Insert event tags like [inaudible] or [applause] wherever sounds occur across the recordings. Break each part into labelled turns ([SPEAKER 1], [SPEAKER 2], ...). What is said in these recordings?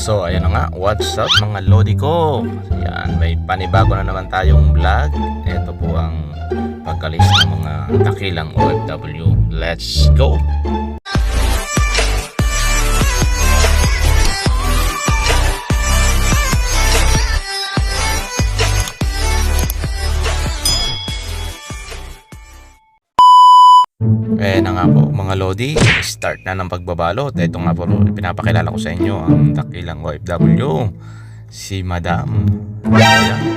[SPEAKER 1] So, ayan na nga. What's up mga lodi ko? Yan, may panibago na naman tayong vlog. Ito po ang pagkalis ng mga dakilang OFW. Let's go! Eh na nga po mga Lodi, start na ng pagbabalot. Ito nga po, pinapakilala ko sa inyo ang dakilang OFW, si Madam.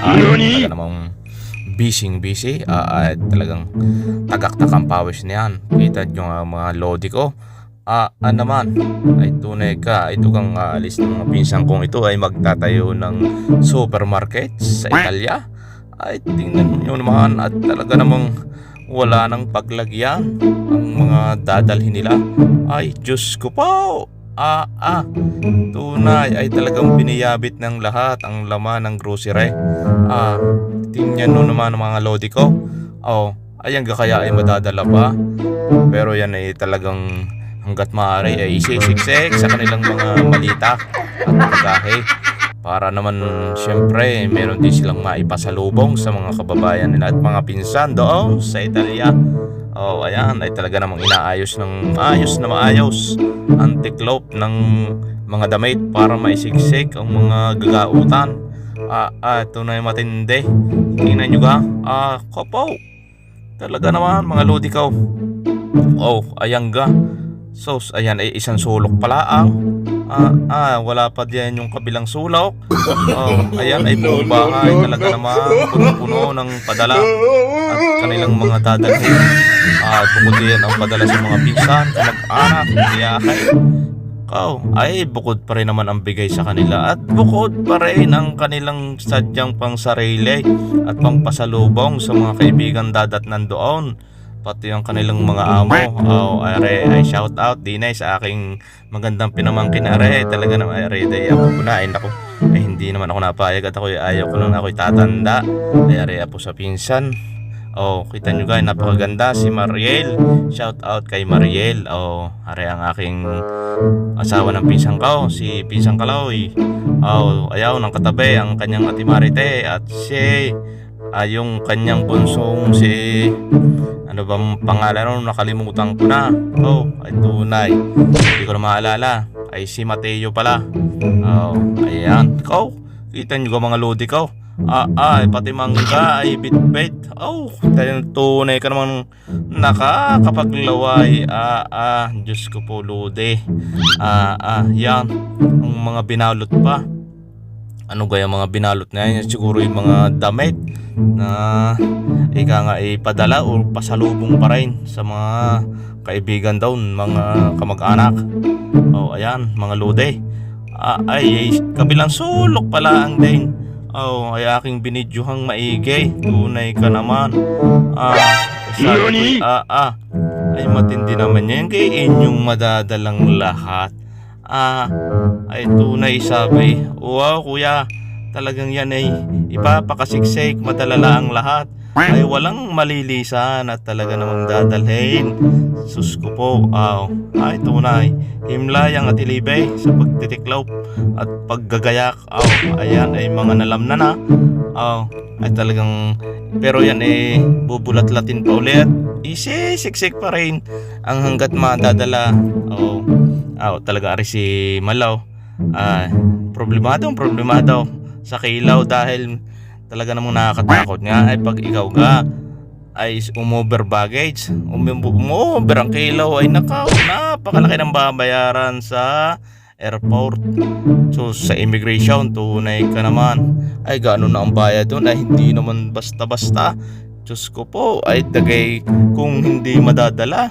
[SPEAKER 1] Ah, talaga namang busy busy. Ah, ah, talagang tagaktak ang pawis niyan. Kita nyo nga mga Lodi ko. Ah, ah naman, ay tunay ka. Ito kang aalis ng mga pinsan kong ito ay magtatayo ng supermarket sa Italia. Ay, tingnan nyo naman at talaga namang wala nang paglagyan ang mga dadalhin nila. Ay, Diyos ko po! Ah, ah, tunay ay talagang biniyabit ng lahat ang laman ng grocery. Ah, tingnan nyo naman ang mga lodi ko. Oh, ayan ga kaya ay madadala pa. Pero yan ay talagang hanggat maaari ay isisiksik sa kanilang mga malita at bagahe para naman siyempre meron din silang maipasalubong sa mga kababayan nila at mga pinsan doon sa Italia. Oh, ayan, ay talaga namang inaayos ng ayos na maayos ang tiklop ng mga damit para maisiksik ang mga gagautan. Ah, ah, ito na yung matindi. Tingnan nyo ga? Ah, kopo. Talaga naman, mga lodi ko. Oh, ayan ga. Sos, ayan ay isang sulok pala ang. Ah, ah, wala pa diyan yung kabilang sulok. Oh, ayan ay buong bahay talaga naman puno-puno ng padala at kanilang mga dadalhin. At bukod diyan ang padala sa mga pinsan, kamag-anak, biyahe. Kau, ay bukod pa rin naman ang bigay sa kanila at bukod pa rin ang kanilang sadyang pang sarili at pangpasalubong sa mga kaibigan dadat nandoon pati ang kanilang mga amo. Oh, are, ay shout out dinay sa aking magandang pinamangkin are. Talaga naman are, day ako punain ako. Ay hindi naman ako napayag at ako ayaw ko lang na ako'y tatanda. Ay are po sa pinsan. Oh, kita nyo guys, napakaganda si Mariel. Shout out kay Mariel. Oh, are ang aking asawa ng pinsang ko, si pinsang Kaloy. Oh, ayaw ng katabi ang kanyang ati Marite at si ah, yung kanyang bunsong si ano bang pangalan nun? Nakalimutan ko na. Oh, ay tunay. Hindi ko na maalala. Ay si Mateo pala. Oh, ayan. Ikaw, kita nyo mga lodi ko. Ah, ah, pati mangga ay bit-bit. Oh, dahil tunay ka naman nakakapaglaway. Ah, ah, Diyos ko po lodi. Ah, ah, yan. Ang mga binalot pa. Ano kaya mga binalot na yan? Siguro yung mga damit na ika nga ipadala o pasalubong pa rin sa mga kaibigan daw, mga kamag-anak. Oh, ayan, mga lode. Ah, ay, ay, kabilang sulok pala ang din. Oh, ay aking binidyohang maigi. Tunay ka naman. Ah, sabi ko, ah, ah. Ay, matindi naman yan kay inyong madadalang lahat. Ah, ay tunay sabi. Wow, kuya. Talagang yan ay ipapakasiksik, madalala ang lahat. Ay walang malilisan at talaga namang dadalhin. Sus ko po, aw. Ay tunay. Himlayang at ilibay sa pagtitiklaw at paggagayak. Aw, ayan ay mga nalamnan na. Aw, ay talagang pero yan eh bubulat-latin pa ulit. Isi, siksik pa rin ang hanggat madadala. Aw, aw talaga ari si Malaw. Ah, problemado, problemado sa kilaw dahil talaga namang nakakatakot nga. Ay pag ikaw ka ay umover baggage um- umover ang kilaw ay nakaw napakalaki ng babayaran sa airport. So sa immigration tunay ka naman. Ay gaano na ang bayad doon? Ay hindi naman basta-basta. Diyos ko po ay tagay kung hindi madadala.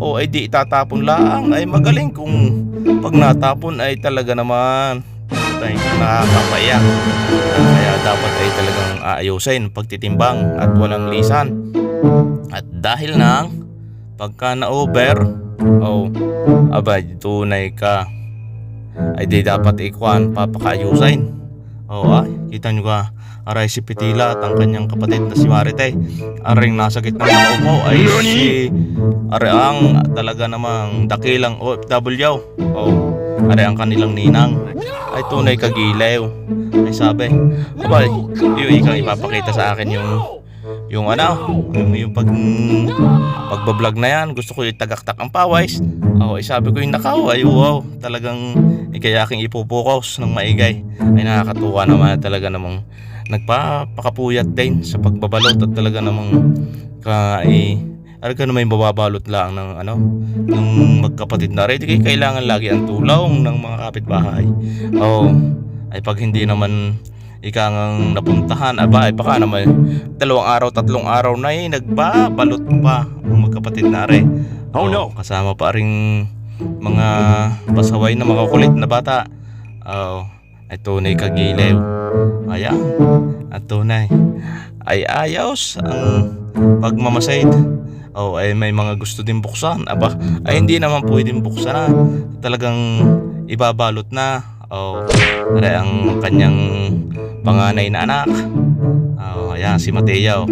[SPEAKER 1] O ay di itatapon lang. Ay magaling kung pag natapon ay talaga naman ay nakakapaya. Kaya dapat ay talagang aayusin pagtitimbang at walang lisan. At dahil nang pagka na-over oh abay tunay ka. Ay di dapat ikuan papakayusin. Oh ay kita nyo ka aray si Pitila at ang kanyang kapatid na si Marite. Aring nasa gitna ng upo ay si aray ang talaga namang dakilang OFW oh Ari ang kanilang ninang ay tunay kagilaw. Ay sabi, abay, yung ikang ipapakita sa akin yung yung ano, yung, yung pag pagbablog na yan, gusto ko itagaktak ang pawis. Oh, ay sabi ko yung nakaw, ay wow, talagang ikaya aking ipupokus ng maigay. Ay nakakatuwa naman talaga namang nagpapakapuyat din sa pagbabalot at talaga namang ka ay Araga naman yung bababalot lang ng ano ng magkapatid na rin. Kaya kailangan lagi ang tulong ng mga kapitbahay. Oh, ay pag hindi naman ikangang napuntahan, aba ay baka naman dalawang araw, tatlong araw na eh, nagbabalot pa ang magkapatid na rin.
[SPEAKER 2] Oh, no.
[SPEAKER 1] Kasama pa rin mga pasaway na mga kulit na bata. Oh, ay tunay kagilew. Ayan, at tunay. Ay ayos ang pagmamasid. Oh, ay may mga gusto din buksan. Aba, ay hindi naman pwedeng buksan na. Talagang ibabalot na. Oh, ay ang kanyang panganay na anak. Oh, ayan, si Mateo.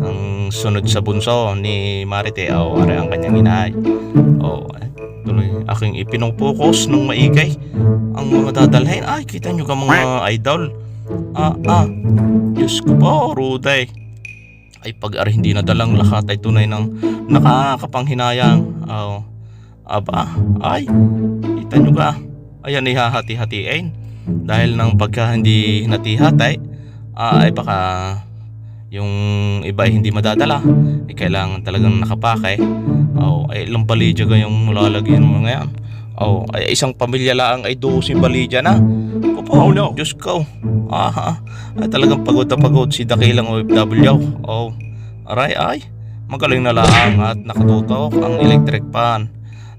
[SPEAKER 1] Ang sunod sa bunso ni Marite. Oh, ay ang kanyang inay. Oh, ay, tuloy aking ipinupukos ng maigay. Ang mga dadalhin. Ay, kita nyo ka mga idol. Ah, ah. Diyos ko po, Ruday ay pag ari hindi nadalang lahat ay tunay ng nakakapanghinayang. Oh, aba, ay, kita nyo ka. Ayan, ihahati-hatiin. Dahil ng pagka hindi natihat ay, ah, ay baka yung iba ay hindi madadala. Ay kailangan talagang nakapake. Oh, ay ilang balidya yung mulalagyan mo ngayon. Oh, ay isang pamilya lang ay 12 balidya na. Opo,
[SPEAKER 2] Oh, no.
[SPEAKER 1] Diyos ko. Ah, ay talagang pagod na pagod si Dakilang OFW. Oh, aray ay. Magaling na lang at nakatutok ang electric pan.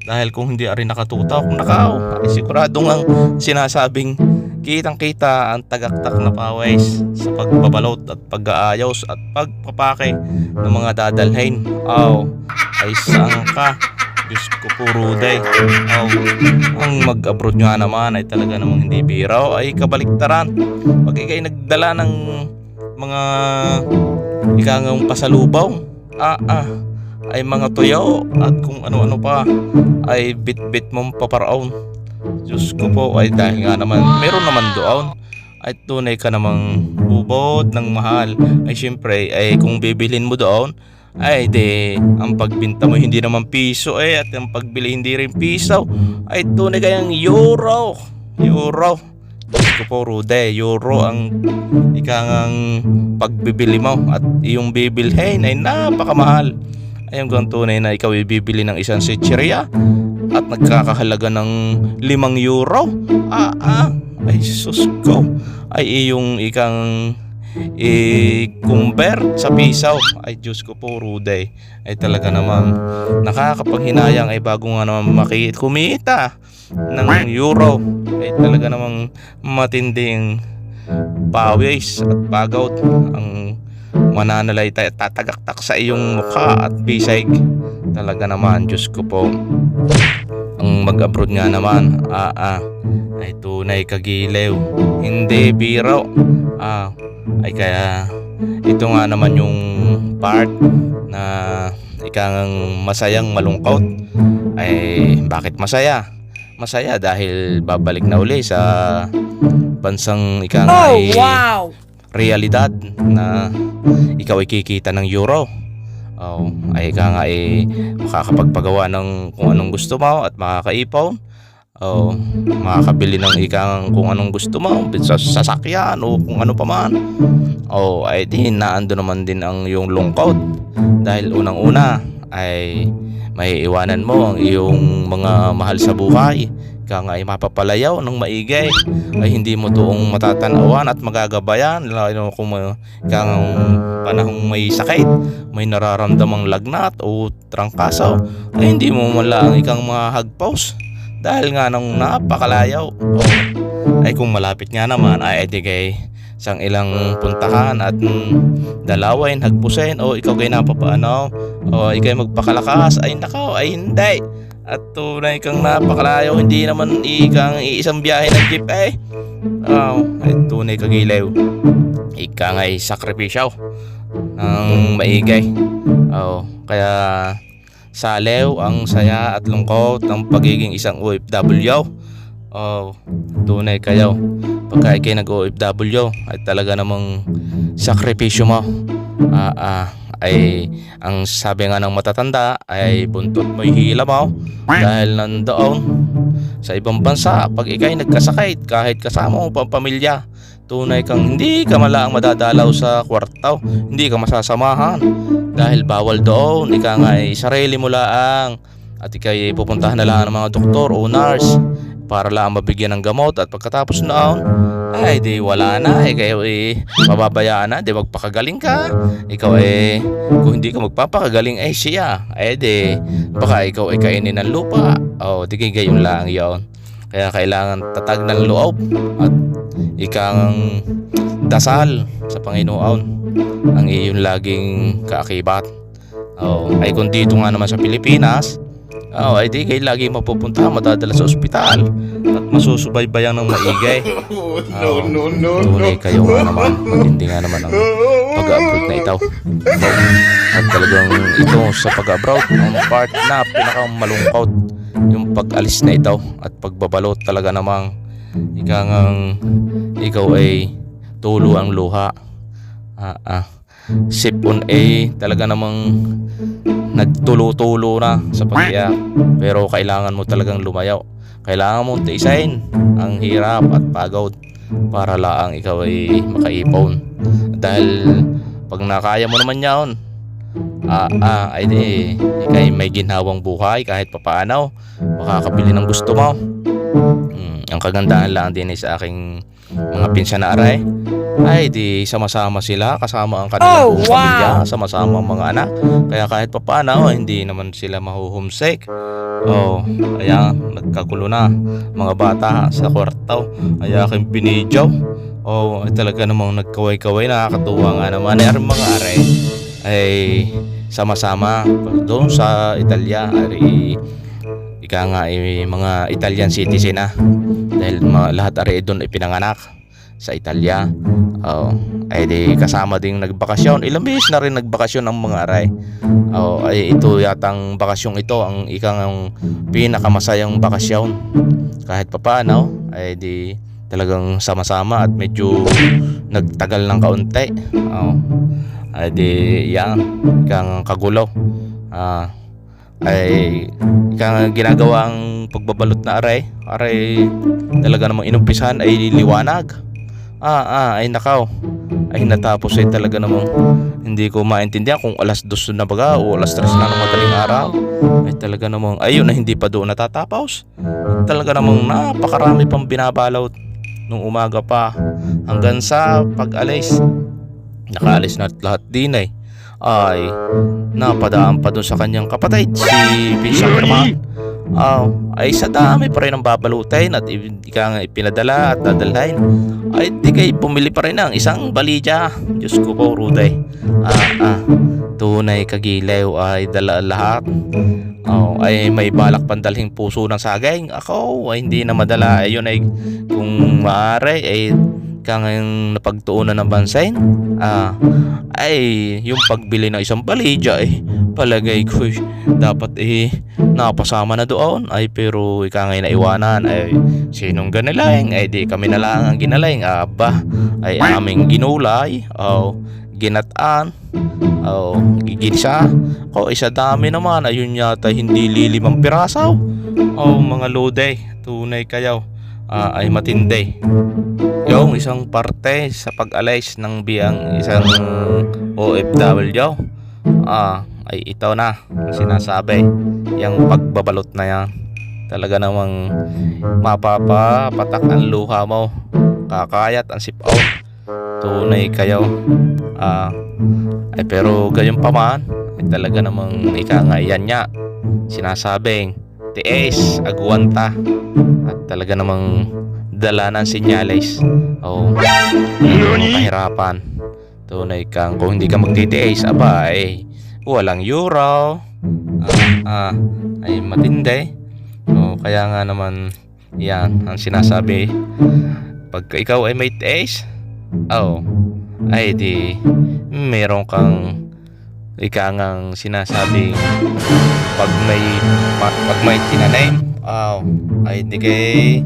[SPEAKER 1] Dahil kung hindi ari nakatutok, nakaw. Ay siguradong ang sinasabing kitang kita ang tagaktak na pawis sa pagbabalot at pag-aayos at pagpapake ng mga dadalhin. Oh, ay saan ka? Diyos ko puro day. Oh, ang mag-abroad nga naman ay talaga namang hindi biraw ay kabaliktaran. Pag ikay nagdala ng mga ikangang pasalubong, ah ah, ay mga tuyaw at kung ano-ano pa ay bit-bit mong paparaon. Diyos ko po ay dahil nga naman meron naman doon ay tunay ka namang bubod ng mahal ay syempre ay kung bibilhin mo doon ay di ang pagbinta mo hindi naman piso eh at ang pagbili hindi rin piso. Ay tunay kayang euro. Euro. Ko po Rude euro ang ikangang pagbibili mo at iyong bibilhin. Ay napakamahal. Ay hanggang tunay na ikaw ay bibili ng isang sitcheria at nagkakahalaga ng limang euro. Ah ah. Ay sus ko. Ay iyong ikang i-convert sa pisaw. Ay Diyos ko po Ruday ay talaga namang nakakapaghinayang. Ay bago nga naman makita kumita ng euro. Ay talaga namang matinding pawis at pagod ang mananalay tayo tatagaktak sa iyong mukha at bisig. Talaga naman Diyos ko po. Ang mag-abroad nga naman ah, ah, ay tunay kagilew hindi biro ah, ay kaya ito nga naman yung part na ikang masayang malungkot ay bakit masaya masaya dahil babalik na uli sa bansang ikang
[SPEAKER 3] Oh,
[SPEAKER 1] ay
[SPEAKER 3] wow!
[SPEAKER 1] realidad na ikaw ay kikita ng euro. Oh, ay ka nga ay makakapagpagawa ng kung anong gusto mo at makakaipon. Oh, makakabili ng ikang kung anong gusto mo sa sasakyan o kung ano pa man. Oh, ay di naando naman din ang iyong lungkot. Dahil unang-una ay may iwanan mo ang iyong mga mahal sa buhay. Ka nga ay mapapalayaw ng maigay ay hindi mo toong matatanawan at magagabayan. Lalo kung may kang panahong may sakit may nararamdamang lagnat o trangkaso. Ay hindi mo mala ang ikang mga hagpaws dahil nga nang napakalayaw. O, ay kung malapit nga naman ay edi kay sang ilang puntahan at mm, dalawin, hagpusin o ikaw kay napapaano? O ikay magpakalakas. Ay nakaw ay hindi. At tunay kang napakalayo hindi naman ikang iisang biyahe ng jeep eh. Oh, ay tunay kang ilaw. Ika nga ay sakripisyo ng maigay oh, kaya salew ang saya at lungkot ng pagiging isang OFW Oh, tunay kayo. Pagka ikay nag-OFW, ay talaga namang sakripisyo mo. Ah, ah, ay ang sabi nga ng matatanda ay buntot mo'y hila mo dahil nandoon sa ibang bansa pag ikay nagkasakit kahit kasama mo pang pamilya tunay kang hindi ka malaang madadalaw sa kwartaw hindi ka masasamahan dahil bawal doon. Ika nga ay sarili mo laang at ikay pupuntahan na lang ng mga doktor o nurse para lang mabigyan ng gamot. At pagkatapos noon ay di wala na. Eh kayo eh mababayaan na. Di magpakagaling ka. Ikaw eh kung hindi ka magpapakagaling ay siya. Eh di baka ikaw ay kainin ng lupa. O di kay gayon lang yon kaya kailangan tatag ng loob at ikang dasal sa Panginoon ang iyong laging kaakibat oh, ay kung dito nga naman sa Pilipinas Oh, ay di kayo lagi mapupunta, madadala sa ospital at masusubaybayan ng maigay. [laughs]
[SPEAKER 2] no, no, no,
[SPEAKER 1] Tunay kayo nga naman, matindi nga naman ang pag-abroad na ito. At talagang ito sa pag-abroad, ang part na pinakamalungkot yung pag-alis na ito at pagbabalot talaga namang ikangang ikaw ay tulo ang luha. Ah, ah. Sipon A. Talaga namang nagtulo-tulo na sa pag pero kailangan mo talagang lumayaw. Kailangan mo tiisain ang hirap at pagod para laang ikaw ay makaipon. Dahil pag nakaya mo naman yaon ah, ah, ay di ikay may ginhawang buhay kahit papaano makakabili ng gusto mo mm, ang kagandahan lang din ay sa aking mga pinsan na aray. Ay di sama-sama sila. Kasama ang kanilang
[SPEAKER 2] Oh,
[SPEAKER 1] buong pamilya. sama-sama ang mga anak. Kaya kahit papaano hindi naman sila mahuhumsik oh ayan nagkagulo na mga bata sa kwartaw ay aking binidyaw oh ay talaga namang nagkaway-kaway. Nakakatuwa nga naman. Ay ang mga aray ay sama-sama. Doon sa Italia ay ika nga ay mga Italian citizen na dahil mga, lahat ari doon ay pinanganak sa Italia. Oh, ay di kasama ding nagbakasyon. Ilang beses na rin nagbakasyon ang mga aray. Oh, ay ito yatang bakasyong ito ang ikang pinakamasayang bakasyon. Kahit papaano ay di talagang sama-sama at medyo nagtagal ng kaunti. Oh, ay di yan ikang kagulo. Ah, ay ikang ginagawa ang pagbabalot na aray. Aray talaga namang inumpisahan ay liwanag. Ah, ah, ay nakaw. Ay natapos ay talaga namang hindi ko maintindihan kung alas dos na baga o alas tres na ng madaling araw. Ay talaga namang ayun na hindi pa doon natatapos. Talaga namang napakarami pang binabalot nung umaga pa hanggang sa pag-alis. Nakaalis na lahat din ay ay napadaan pa doon sa kanyang kapatid si Vincent Herman. Ah, ay sa dami pa rin ang babalutin at i- ika nga ipinadala at dadalhin. Ay di kay bumili pa rin ng isang balidya. Diyos ko po, Ruday. Ah, ah, tunay kagilaw ay dala lahat. Oh, ay may balak pandalhing puso ng saging. Ako ay hindi na madala. Ayun ay kung maaari ay kang napagtuunan ng bansain. Ah, ay yung pagbili ng isang balidya eh palagay ko eh, dapat eh napasama na doon. Ay pero ika ngay naiwanan. Ay sinong ganilaing ay di kami na lang ang ginaling aba ay aming ginulay. O ginataan. O giginsa o isa dami naman. Ayun yata hindi lilimang pirasaw o mga lode tunay kayo ah, ay matindi. Yung isang parte sa pag-alis ng biyang isang OFW ah ay ito na sinasabi. Yung pagbabalot na yan. Talaga namang mapapapatak ang luha mo. Kakayat ang sipaw. Tunay kayo. Ah ay pero gayon pa man ay talaga namang ika nga yan niya. Sinasabing tiis agwanta at talaga namang dala ng sinyales o kahirapan. Tunay kang kung hindi ka magtitiis aba ay walang euro. Ah, ah, ay matindi. O kaya nga naman yan ang sinasabi. Pag ikaw ay may tiis oh ay di meron kang ika ngang sinasabi pag may pa- pag may tinanim oh ay di kay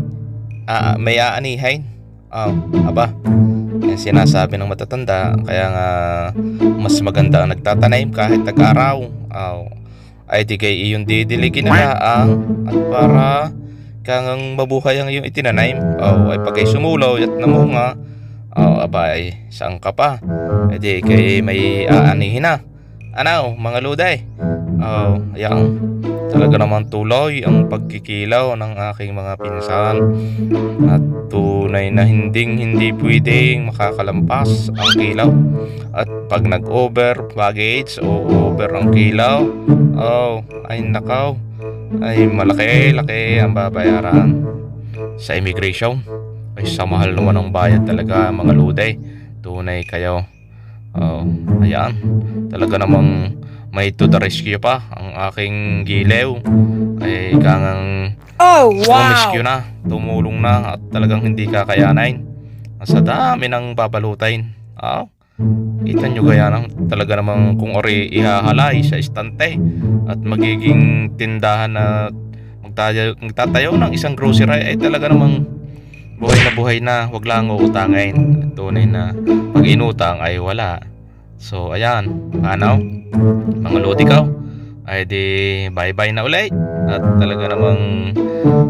[SPEAKER 1] ah, may aanihin. Oh, aba. Yan sinasabi ng matatanda, kaya nga mas maganda ang nagtatanim kahit tag-araw. Oh, ay di kay iyong didiligin na laang at para kang mabuhay ang iyong itinanim. Oh, ay pagkay sumulo at namunga. Oh, aba ay saan ka pa? Ay di kay may aanihin na. Ano, mga luday? Oh, ayan. Talaga naman tuloy ang pagkikilaw ng aking mga pinsan. At tunay na hinding hindi pwedeng makakalampas ang kilaw. At pag nag-over baggage o over ang kilaw oh ay nakaw. Ay malaki laki ang babayaran. Sa immigration ay sa mahal naman ng bayad talaga mga luday tunay kayo. Oh ayan. Talaga namang may to the rescue pa ang aking gilew ay kangang
[SPEAKER 3] Oh,
[SPEAKER 1] Tumiscue na, tumulong na at talagang hindi kakayanin. Sa dami ng babalutain. Ah, kita nyo kaya nang talaga namang kung ori ihahalay sa istante at magiging tindahan na magtayo, magtatayo ng isang grocery ay talaga namang buhay na buhay na wag lang uutangin tunay na pag inutang ay wala so ayan. Ano mga lodi ka ay di bye bye na ulit. At talaga namang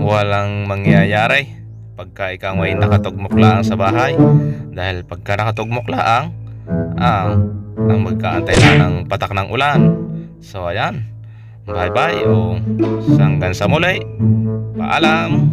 [SPEAKER 1] walang mangyayari pagka ikaw ay nakatugmok lang sa bahay. Dahil pagka nakatugmok lang ah, ang magkaantay lang ng patak ng ulan. So ayan. Bye bye o hanggang sa muli. Paalam